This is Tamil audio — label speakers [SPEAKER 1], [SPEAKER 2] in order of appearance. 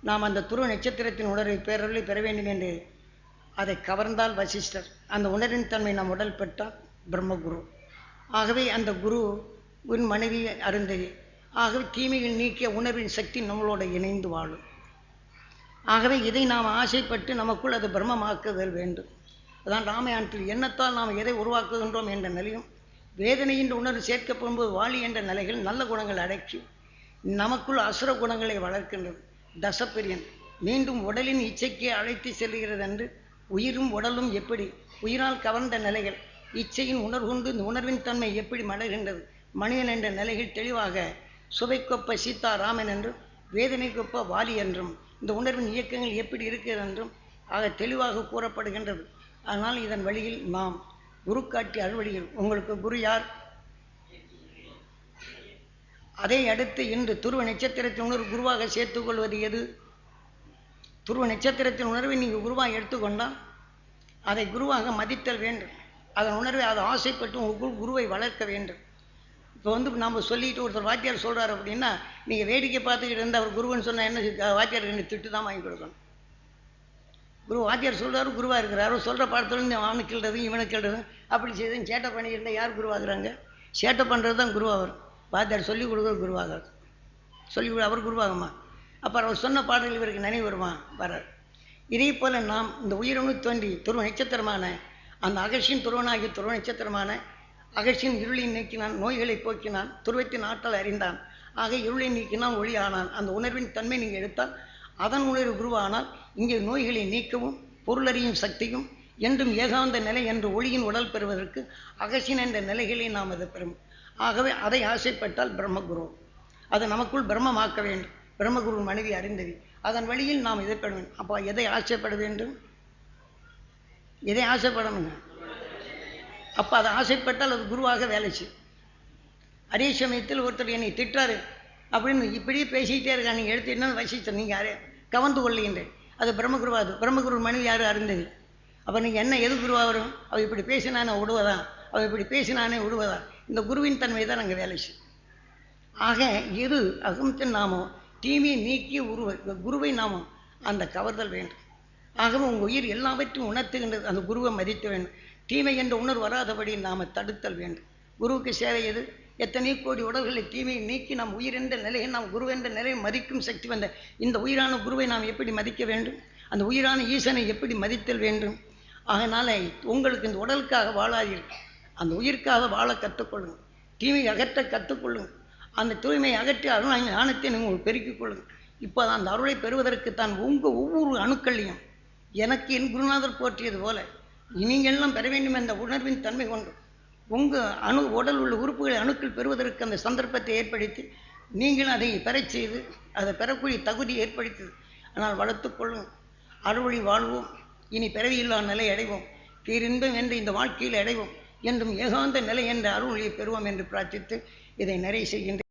[SPEAKER 1] நாம் அந்த துருவ நட்சத்திரத்தின் உணர்வை பேரொருளை பெற வேண்டும் என்று அதை கவர்ந்தால் வசிஷ்டர். அந்த உணர்வின் தன்மை நம் உடல் பெற்றால் பிரம்மகுரு. ஆகவே அந்த குரு உன் மனைவி அருந்ததி. ஆகவே தீமைகள் நீக்கிய உணர்வின் சக்தி நம்மளோட இணைந்து வாழும். ஆகவே இதை நாம் ஆசைப்பட்டு நமக்குள் அது பிரம்மமாக்குதல் வேண்டும். அதான் ராமாயணத்தில் எண்ணத்தால் நாம் எதை உருவாக்குகின்றோம் என்ற நிலையும் வேதனை என்ற உணர்வு சேர்க்கப்படும்போது வாளி என்ற நிலைகள் நல்ல குணங்கள் அடக்கி நமக்குள் அசுர குணங்களை வளர்க்கின்றது. தசப்பிரியன். மீண்டும் உடலின் இச்சைக்கு அழைத்து செல்கிறது என்று உயிரும் உடலும் எப்படி? உயிரால் கவர்ந்த நிலைகள். இச்சையின் உணர்வுண்டு இந்த உணர்வின் தன்மை எப்படி மலர்கின்றது? மனிதன் என்ற நிலைகள் தெளிவாக சுவைக்கொப்ப சீதாராமன் என்றும் வேதனைக்கொப்ப வாலி என்றும் இந்த உணர்வின் இயக்கங்கள் எப்படி இருக்கிறது என்றும் ஆக தெளிவாக கூறப்படுகின்றது. ஆனால் இதன் வழியில் நாம் குரு காட்டி அறுவழியில் உங்களுக்கு குரு யார்? அதை அடுத்து இன்று துருவ நட்சத்திரத்தின் உணர்வு குருவாக சேர்த்துக்கொள்வது எது? துருவ நட்சத்திரத்தின் உணர்வை நீங்கள் குருவாக எடுத்துக்கொண்டால் அதை குருவாக மதித்தல் வேண்டும். அதன் உணர்வை அதை ஆசைப்பட்டு உங்கள் குருவை வளர்க்க வேண்டும். இப்போ வந்து நம்ம சொல்லிட்டு ஒருத்தர் வாத்தியார் சொல்கிறார் அப்படின்னா நீங்கள் வேடிக்கை பார்த்துக்கிட்டு இருந்தால் அவர் குருவன்னு சொன்னால் என்ன வாத்தியார் என்ன ரெண்டு திட்டு தான் வாங்கி கொடுக்கணும். குரு வாத்தியார் சொல்கிறாரு குருவாக இருக்கிறார் அவர் சொல்கிற பாடத்துல அவனுக்கு கிள்றது இவனுக்கு கிள்றது அப்படி செய்து சேட்டை பண்ணிக்கிட்டு யார் குருவாகிறாங்க சேட்டை பண்ணுறது தான் குருவாகும் வாத்தியார் சொல்லிக் கொடுக்குற குருவாக சொல்லி கொடு- அவர் குருவாகம்மா அப்புறம் அவர் சொன்ன பாடல்கள் இவருக்கு நினைவு வருமா? வரார் இதே போல நாம் இந்த உயிரணு தோன்றி துருவ நட்சத்திரமான அந்த அகர்ஷின் துருவனாகிய துருவ நட்சத்திரமான அகர்ஷின் இருளை நீக்கினான் நோய்களை போக்கினான் துருவத்தின் ஆற்றல் அறிந்தான். ஆக இருளை நீக்கினான் ஒளி ஆனான். அந்த உணர்வின் தன்மை நீங்கள் எடுத்தால் அதன் உணர்வு குருவானால் இங்கே நோய்களை நீக்கவும் பொருளறியும் சக்தியும் என்றும் ஏகாந்த நிலை என்று ஒளியின் உடல் பெறுவதற்கு அகசின் என்ற நிலைகளை நாம் அது பெறும். ஆகவே அதை ஆசைப்பட்டால் பிரம்மகுரு. அது நமக்குள் பிரம்மமாக்க வேண்டும். பிரம்மகுரு மனைவி அறிந்தது அதன் வழியில் நாம் இதை வேண்டும். அப்போ எதை ஆசைப்பட வேண்டும்? எதை ஆசைப்படணுங்க? அப்போ அதை ஆசைப்பட்டால் அது குருவாக வேலை செய்யும். அதே சமயத்தில் ஒருத்தர் என்னை திட்டாரு. அப்படின்னு இப்படியே பேசிக்கிட்டே இருக்கா நீங்கள் என்ன வசித்தர் நீங்கள் யாரே? கவர்ந்து கொள்ளுகின்றேன் அது பிரம்மகுருவா அது. பிரம்மகுரு மனைவி யார்? அருந்தது அப்போ நீங்கள் என்ன எது குருவா வரும்? அவள் இப்படி பேசினானே விடுவதா அவள் இப்படி பேசினானே விடுவதா இந்த குருவின் தன்மை தான் நாங்கள் வேலை செய்யும். ஆக எது அகமத்தின் நாமோ தீமையை நீக்கிய உருவ குருவை நாமம் அந்த கவர்தல் வேண்டும். ஆகவே உங்கள் உயிர் எல்லாவற்றையும் உணர்த்துகின்றது அந்த குருவை மதிக்க வேண்டும். தீமை என்ற உணர்வு வராதபடி நாம் தடுத்தல் வேண்டும். குருவுக்கு சேவை எது? எத்தனை கோடி உடல்களை தீமையை நீக்கி நாம் உயிர் என்ற நிலையை நாம் குரு என்ற நிலையை மதிக்கும் சக்தி வந்த இந்த உயிரான குருவை நாம் எப்படி மதிக்க வேண்டும்? அந்த உயிரான ஈசனை எப்படி மதித்தல் வேண்டும்? அதனால் உங்களுக்கு இந்த உடலுக்காக வாழாதீர்கள். அந்த உயிருக்காக வாழ கற்றுக்கொள்ளுங்கள் தீமை அகற்ற கற்றுக்கொள்ளுங்கள் அந்த தூய்மை அகற்றி அருள் ஞானத்தை நீங்கள் பெருக்கிக் கொள்ளுங்கள் இப்போ அந்த அருளை பெறுவதற்கு தான் உங்கள் ஒவ்வொரு அணுக்கள்லையும் எனக்கு என் குருநாதர் போற்றியது போல நீங்கள்லாம் பெற வேண்டும் என்ற உணர்வின் தன்மை கொண்டு உங்கள் அணு உடல் உள்ள உறுப்புகளை அணுக்கள் பெறுவதற்கு அந்த சந்தர்ப்பத்தை ஏற்படுத்தி நீங்களும் அதை பெறச் செய்து அதை பெறக்கூடிய தகுதி ஏற்படுத்தது ஆனால் வளர்த்துக்கொள்ளும் அறுவழி வாழ்வோம். இனி பிறவியில்லா நிலை அடைவோம். பேரின்பம் என்று இந்த வாழ்க்கையில் அடைவோம். என்றும் ஏகாந்த நிலை என்ற அருள்வழியை பெறுவோம் என்று பிரார்த்தித்து இதை நிறை செய்கின்ற